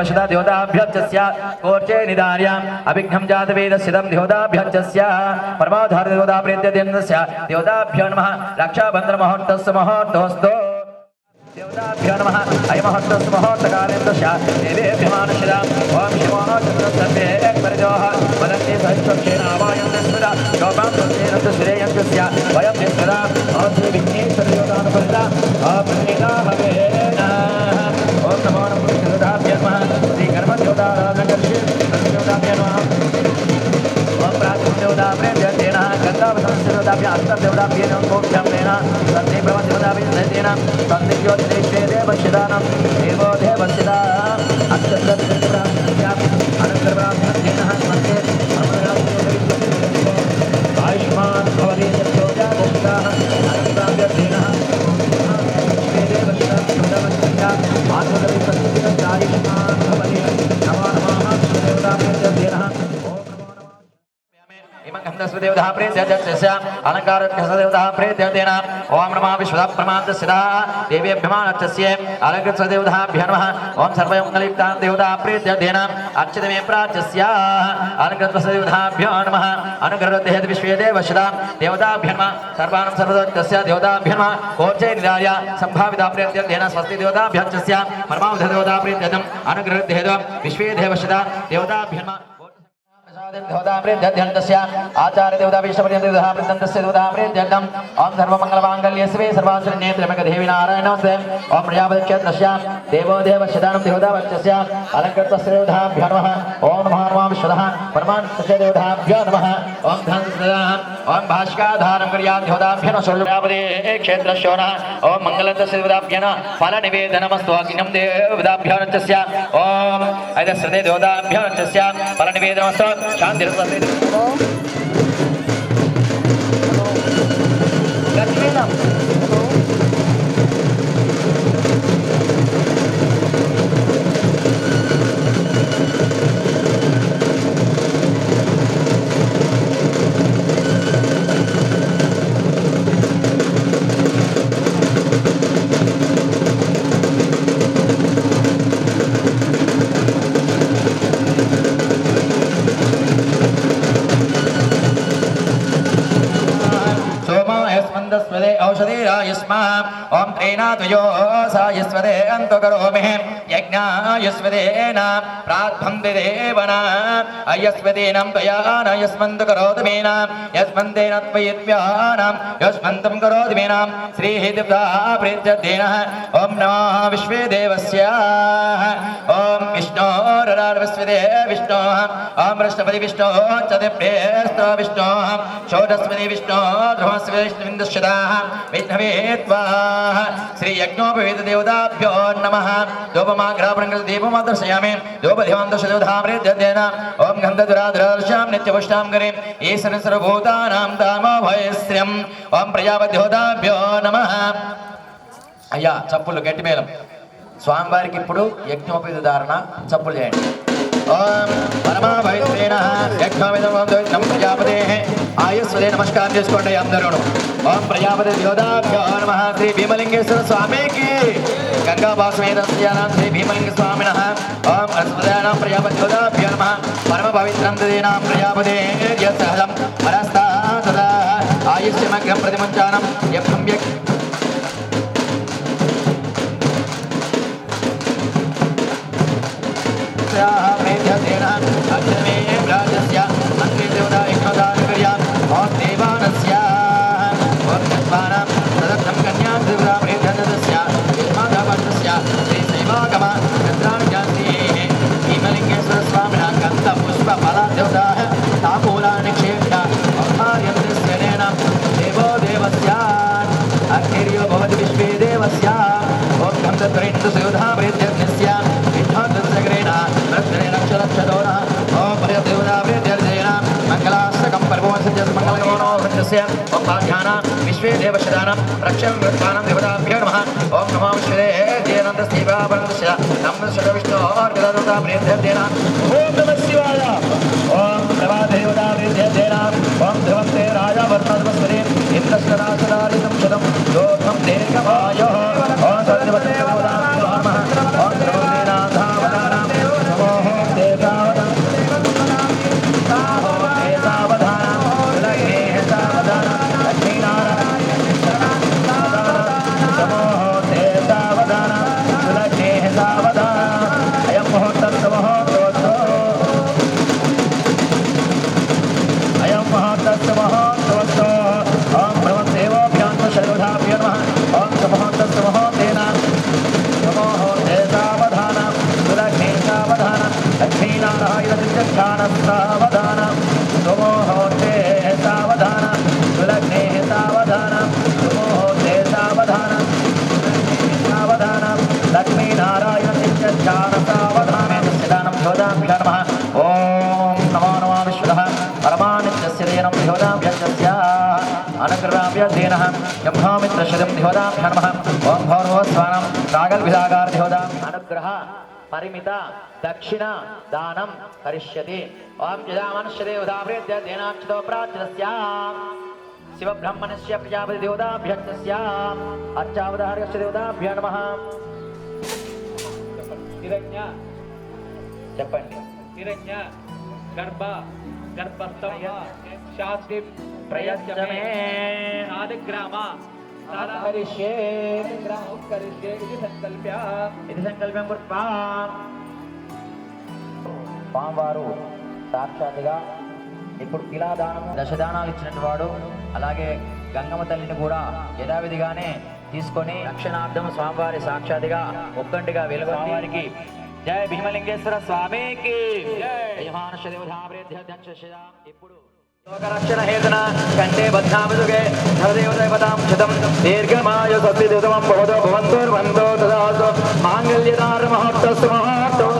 विश्वे देवशदा देवताभ्यच्चस्य कोर्चे निदार्याम् अभिघ्नं जातवेदस्यदं देवताभ्यच्चस्य परमाधार देवता प्रेत्यदेन्दस्य देवताभ्यो नमः रक्षाबन्धनमहोत्तस्य महोत्तोऽस्तु देवताभ्यो नमः अयमहस्तस्य महोत्तकालेन्दस्य देवेभ्यमानुषिदाम् ॐ शिवो चन्द्रसर्वे परिजोः वदन्ति सहिष्ठक्षेण आवायन्ति स्मृता शोभां स्वस्तेन च श्रेयन्तस्य वयं निस्मृता श्रीविघ्नेश्वरदेवतानुपरिता आपन्निता हवेन ॐ गंगावसन देवताभ्य अष्टदेवताभ्य गोभ्यं तेन सन्ति ब्रह्म देवताभ्य जयतेन सन्ति ज्योतिषे देवशिदानं देवो देवशिदा अष्टदेवताभ्य इमं गन्धस्वदेवतः प्रेत्यजस्य अलङ्कारस्य प्रेत्यतेन देवेभ्यमानच्चस्य अलङ्कृतस्वदेवताभ्य नमः ॐ सर्वमङ्गलयुक्तां देवता नमः अनुग्रहदेह विश्वे देवशदा देवताभ्य सर्वदत्तस्य देवताभ्य कोर्चे प्रेत्यतेन स्वस्ति देवता देवताभ्य प्रेत्यन्तम् ॐ सर्वमङ्गलमाङ्गल्ये शिवे सर्वासुरण्ये त्र्यम्बकदेवी नारायणस्य ॐ प्रजापतिक्षेत्रस्य देवो देवशदानं देवता वच्चस्य अलङ्कृतस्य देवताभ्यो नमः ॐ नमः नमः विश्वतः परमान्तस्य देवताभ्यो नमः ॐ धनसदाः ॐ भाष्काधारं कर्या देवताभ्यो नमः प्रजापते क्षेत्रस्य नः ॐ मङ्गलन्तस्य देवताभ्यो नः फलनिवेदनमस्तु अग्निं देवताभ्यो नस्य ॐ फलनिवेदनमस्तु சாந்தி எடுத்து the सोमायस्मन्दस्वदे औषधीरायुष्मा ॐ त्रेणात्वयो सायस्वदे अन्तो करोमि यज्ञायुष्वदेन प्रार्थन्ति देवना अयस्वदेनं त्वया न यस्मन्तु करोतु मेना यस्मन्तेन त्वयित्व्यानां यस्मन्तं करोतु मेनां श्रीः दिव्या प्रीत्यतेन ॐ नमः विश्वे देवस्य ॐ विष्णोररार्वस्वदे विष्णोः ॐ बृष्टपति विष्णोः चतुर्भ्येस्तो विष्णोः षोडस्पति विष्णोः విష్ణవే త్వాహ శ్రీ యజ్ఞోపవేద దేవతాభ్యో నమ దోపమాగ్రహణం దీపం దర్శయామి దోపధిమాం దశదోధామృత్యేన ఓం గంధదురాధురాశ్యాం నిత్యపుష్టాం గరే ఏ సరసరభూతానాం తామోభయశ్రియం ఓం ప్రజాపతిహోతాభ్యో నమ అయ్యా చప్పులు గట్టిమేలం స్వామివారికి ఇప్పుడు యజ్ఞోపేత ధారణ చప్పులు చేయండి. పరమా పవిత్రేణ యజ్ఞోపేతం నమ ఆయుస్వదే నమస్కారం చేసుకోండి అందరూ ఓం ప్రజాపతి యోధాభ్యో నమ. శ్రీ భీమలింగేశ్వర స్వామికి. గంగా భాసమేదస్యానాం శ్రీ భీమలింగ స్వామిన. ఓం అస్మదానాం ప్రజాపతి యోధాభ్యో నమ. పరమ పవిత్రం తదీనాం ప్రజాపతే సహజం పరస్తా సదా ఆయుష్యమగ్రం ప్రతిముంచానం యజ్ఞం मङ्गलगमनो ओम विश्वे देवशदानां रक्षं वृत्तानां नमः ॐ नमो विश्वे जयनन्दस्तीवापरन्दस्य नमः विष्णोर्गदता प्रेत्यर्जयेन ॐ नमः शिवाय। ॐ प्रभादेवता प्रेत्यर्जयेन ॐ ध्रुवन्ते राजा वर्तनमस्मरे लक्ष्मीनारायणदिव्यख्यानः सावधान सुमुहूर्ते सावधान। सुलग्ने सावधान। सुमुहूर्ते सावधान। सावधान। लक्ष्मीनारायण नित्यध्यान सावधान नमः। नमो विश्वतः परमानित्यस्य देनं ब्रह्मामित्रशतं देवदाभ्य ॐ भौरवस्वानं रागल्विदागार అనుగ్రహ పరిమిత దక్షిణ దానం కరిష్యతి ఓం జదామనుష్యతే ఉదాభ్రేత్య దేనాక్షతో ప్రార్థనస్య శివబ్రహ్మణస్య ప్రజాపతి దేవతాభ్యక్షస్య అర్చావధార్యస్య దేవతాభ్య నమ హిరణ్య చెప్పండి హిరణ్య గర్భ గర్భస్థ శాస్త్రి ప్రయత్నమే ఆదిగ్రామ కరిష్యే కరిష్యే ఇది సంకల్ప్య ఇది సంకల్పం కృత్వా. స్వామివారు సాక్షాత్తుగా ఇప్పుడు ఇలా దానం దశదానాలు ఇచ్చినట్టు వాడు అలాగే గంగమ్మ తల్లిని కూడా యథావిధిగానే తీసుకొని రక్షణార్థం స్వామివారి సాక్షాత్తుగా ఒక్కంటిగా వెలుగు స్వామివారికి జయ భీమలింగేశ్వర స్వామికి. ఇప్పుడు లోకరక్షణహేతున కంఠే బధ్నామృతుగే నవదేవదేవతాం క్షతం దీర్ఘమాయ సత్యదేవతం భవతో భవంతో భవంతో దదాసు మాంగళ్యదార మహోత్తస్సు మహోత్సవం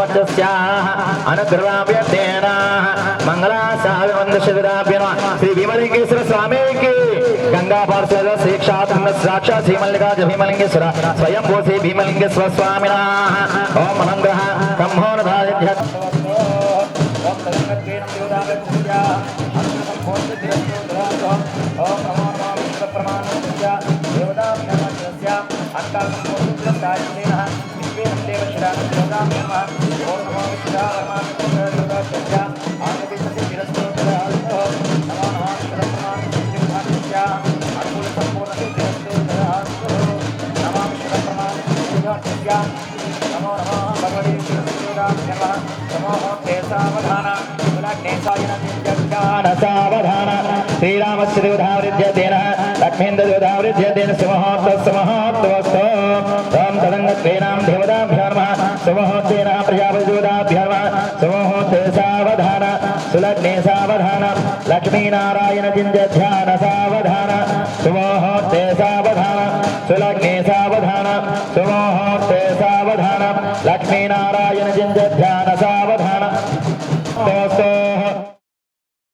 गप्तेः पर्वद्योताभ्यन्वस्य अनुग्रहाभ्यर्थेन मंगलासाभिवन्दशविदाभ्य नमः श्री भीमलिंगेश्वर स्वामी की गंगा पार्षद साक्षात् साक्षात् श्रीमल्लिका भीमलिंगेश्वर स्वयं भो भीमलिंगेश्वर स्वामिनः ओम अनुग्रह ब्रह्मोनधादिभ्य ओम देवताभ्यः नमो नमः भगवते शिरस्योदाभ्यः नमो ते सावधान सावधान श्रीरामस्य देवधावृद्ध्यतेन लक्ष्मीन्द्र देवधावृद्ध्यतेन सुमहोत्तसमहोत्तवस्तु ॐ तदङ्गत्वेनां देवताभ्यो सुमहोत्तेन प्रजापतिदेवताभ्यो सुमहोत्ते सावधान सुलग्ने सावधान लक्ष्मीनारायण सावधान सुमहोत्ते सावधान सुलग्ने सावधान सावधान